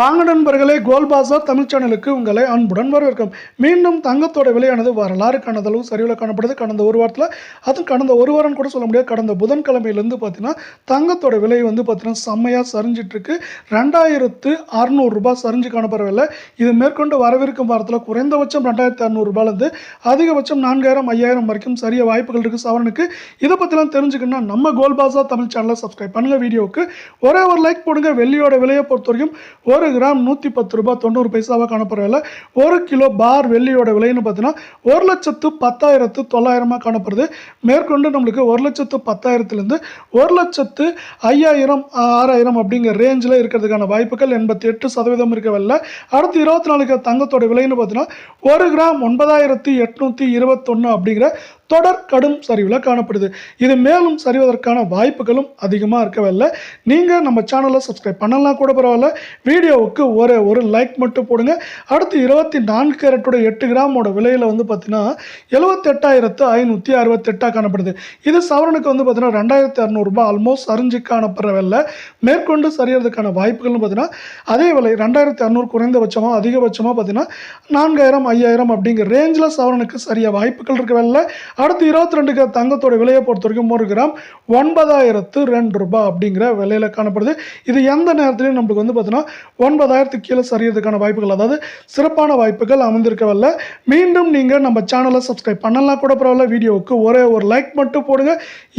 வாங்க நண்பர்களே கோல் பாசார் தமிழ் சேனலுக்கு உங்களை அன்புடன் வரவேற்கும். மீண்டும் தங்கத்தோட விலையானது வரலாறு காணாத அளவு சரிவில் காணப்படுது. கடந்த ஒரு வாரத்தில் அதுவும் கடந்த ஒரு வாரம் கூட சொல்ல முடியாது. கடந்த புதன்கிழமையிலேருந்து பார்த்தீங்கன்னா தங்கத்தோட விலை வந்து பார்த்தீங்கன்னா செம்மையாக சரிஞ்சிட்ருக்கு. ரெண்டாயிரத்து அறநூறுரூபா சரிஞ்சு காணப்படவில்லை. இது மேற்கொண்டு வரவிருக்கும் வாரத்தில் குறைந்தபட்சம் ரெண்டாயிரத்து அறநூறுபாலேருந்து அதிகபட்சம் நான்காயிரம் ஐயாயிரம் வரைக்கும் சரிய வாய்ப்புகள் இருக்குது சவரனுக்கு. இதை பற்றிலாம் தெரிஞ்சுக்கணும்னா நம்ம கோல் பாசா தமிழ் சேனலை சப்ஸ்கிரைப் பண்ணுங்கள் வீடியோவுக்கு. ஒரே ஒரு லைக் போடுங்க. வெள்ளியோட விலையை பொறுத்த வரைக்கும் ஒரு கிராம் நூற்றி பத்து ரூபாய் தொண்ணூறு பைசாவாக காணப்படுறதில்ல ஒரு கிலோ பார் வெள்ளியோட விலைன்னு பார்த்தீங்கன்னா ஒரு லட்சத்து பத்தாயிரத்து தொள்ளாயிரமாக காணப்படுது. மேற்கொண்டு நம்மளுக்கு ஒரு லட்சத்து பத்தாயிரத்துலேருந்து ஒரு லட்சத்து ஐயாயிரம் ஆறாயிரம் அப்படிங்கிற ரேஞ்சில் இருக்கிறதுக்கான வாய்ப்புகள் எண்பத்தி எட்டு சதவீதம் இருக்கவில்லை அடுத்து இருபத்தி நாலுக்கு தங்கத்தோட விலைன்னு பார்த்தீங்கன்னா ஒரு கிராம் ஒன்பதாயிரத்தி எட்நூற்றி இருபத்தொன்று அப்படிங்கிற தொடர் கடும் சரிவில் காணப்படுது. இது மேலும் சரிவதற்கான வாய்ப்புகளும் அதிகமாக இருக்கவில்லை நீங்கள் நம்ம சேனலை சப்ஸ்கிரைப் பண்ணலாம் கூட பரவாயில்ல. வீடியோ வீடியோவுக்கு ஒரே ஒரு லைக் மட்டும் போடுங்க. அடுத்து இருபத்தி நான்கு கேரட்டோட எட்டு கிராமோட விலையில் வந்து பார்த்தீங்கன்னா எழுபத்தெட்டாயிரத்து ஐநூற்றி அறுபத்தெட்டாக காணப்படுது. இது சவரனுக்கு வந்து பார்த்தீங்கன்னா ரெண்டாயிரத்தி அறநூறுபா ஆல்மோஸ்ட் சரிஞ்சு காணப்படுற விலை. மேற்கொண்டு சரியறதுக்கான வாய்ப்புகள்னு பார்த்தீங்கன்னா அதே விலை ரெண்டாயிரத்தி அறநூறு குறைந்தபட்சமாக அதிகபட்சமாக பார்த்தீங்கன்னா நான்காயிரம் ஐயாயிரம் அப்படிங்கிற ரேஞ்சில் சவரனுக்கு சரியாக வாய்ப்புகள் இருக்கவில்லை அடுத்து இருபத்தி ரெண்டு கிராம் தங்கத்தோட விலையை பொறுத்த வரைக்கும் ஒரு கிராம் ஒன்பதாயிரத்து ரெண்டு ரூபாய் அப்படிங்கிற விலையில் காணப்படுது. இது எந்த நேரத்துலையும் நம்மளுக்கு வந்து பார்த்தீங்கன்னா ஒன்பதாயிரத்துக்கு கீழே சரியறதுக்கான வாய்ப்புகள் அதாவது சிறப்பான வாய்ப்புகள் அமைந்திருக்கவில்லை மீண்டும் நீங்கள் நம்ம சேனலை சப்ஸ்கிரைப் பண்ணலாம் கூட பரவாயில்ல வீடியோவுக்கு ஒரே ஒரு லைக் மட்டும் போடுங்க.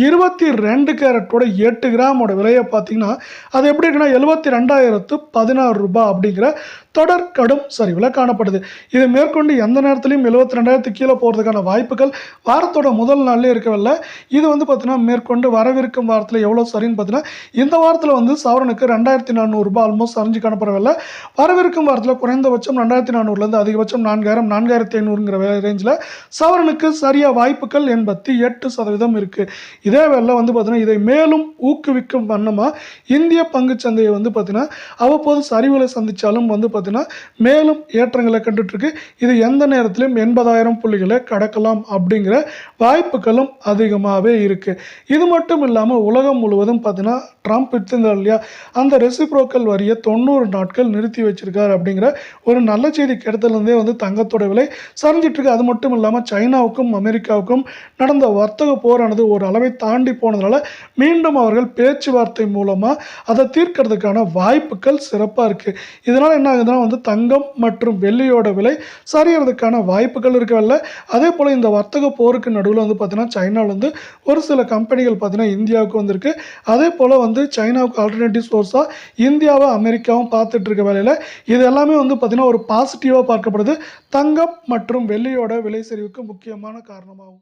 இருபத்தி ரெண்டு கேரட்டோட எட்டு கிராமோட விலையை பார்த்தீங்கன்னா அது எப்படி இருக்குன்னா எழுபத்தி ரெண்டாயிரத்து பதினாறு ரூபாய் அப்படிங்கிற தொடர் கடும் சரிவில் காணப்படுது. இது மேற்கொண்டு எந்த நேரத்துலையும் எழுபத்தி ரெண்டாயிரத்துக்கு கீழே போகிறதுக்கான வாய்ப்புகள் வாரத்தோட முதல் நாள்லேயே இருக்கவில்லை. இது வந்து பார்த்தீங்கன்னா மேற்கொண்டு வரவிருக்கும் வாரத்தில் எவ்வளோ சரின்னு பார்த்தீங்கன்னா இந்த வாரத்தில் வந்து சவரனுக்கு ரெண்டாயிரத்தி நானூறுரூபா ஆல்மோஸ்ட் சரிஞ்சு காணப்படவில்லை வரவிருக்கும் வாரத்தில் குறைந்தபட்சம் ரெண்டாயிரத்தி நானூறுலேருந்து அதிகபட்சம் நான்காயிரம் நான்காயிரத்தி ஐநூறுங்கிற ரேஞ்சில் சவரனுக்கு சரியாக வாய்ப்புகள் எண்பத்தி எட்டு சதவீதம் இருக்குது இதே வேலை வந்து பார்த்திங்கன்னா இதை மேலும் ஊக்குவிக்கும் வண்ணமாக இந்திய பங்கு சந்தையை வந்து பார்த்திங்கன்னா அவ்வப்போது சரிவுகளை சந்தித்தாலும் வந்து பார்த்திங்கன்னா மேலும் ஏற்றங்களை கண்டுட்டு இருக்கு இது எந்த நேரத்திலும் எண்பதாயிரம் புள்ளிகளை கடக்கலாம் அப்படிங்கிற வாய்ப்புகளும் அதிகமாகவே இருக்குது இது மட்டும் இல்லாமல் உலகம் முழுவதும் பார்த்திங்கன்னா ட்ரம்ப் எடுத்திருந்தார் இல்லையா? அந்த ரெசிப்ரோக்கல் வரியை தொண்ணூறு நாட்கள் நிறுத்தி வச்சிருக்காரு அப்படிங்கிற ஒரு நல்ல செய்தி கிடைத்ததுலேருந்தே வந்து தங்கத்தோட விலை சரிஞ்சிட்ருக்கு அது மட்டும் இல்லாமல் சைனாவுக்கும் அமெரிக்காவுக்கும் நடந்த வர்த்தக போரானது ஒரு அளவை தாண்டி போனதுனால மீண்டும் அவர்கள் பேச்சுவார்த்தை மூலமாக அதை தீர்க்கிறதுக்கான வாய்ப்புகள் சிறப்பாக இருக்குது இதனால் என்ன ஆகுதுன்னா வந்து தங்கம் மற்றும் வெள்ளியோட விலை சரியறதுக்கான வாய்ப்புகள் இருக்கவில்லை. அதே போல் இந்த வர்த்தக போருக்கு நடுவில் வந்து பார்த்திங்கன்னா சைனாவிலேருந்து ஒரு சில கம்பெனிகள் பார்த்தீங்கன்னா இந்தியாவுக்கு வந்திருக்கு. அதே போல் வந்து சைனாவுக்கு ஆல்டர்னேட்டிவ் சோர்ஸாக இந்தியாவை அமெரிக்காவும் பார்த்துட்டு இருக்க வேலையில் இது எல்லாமே வந்து பார்த்திங்கன்னா ஒரு பாசிட்டிவாக பார்க்கப்படுது. தங்கம் மற்றும் வெள்ளியோட விலை சரிவுக்கு முக்கியமான காரணமாகும்.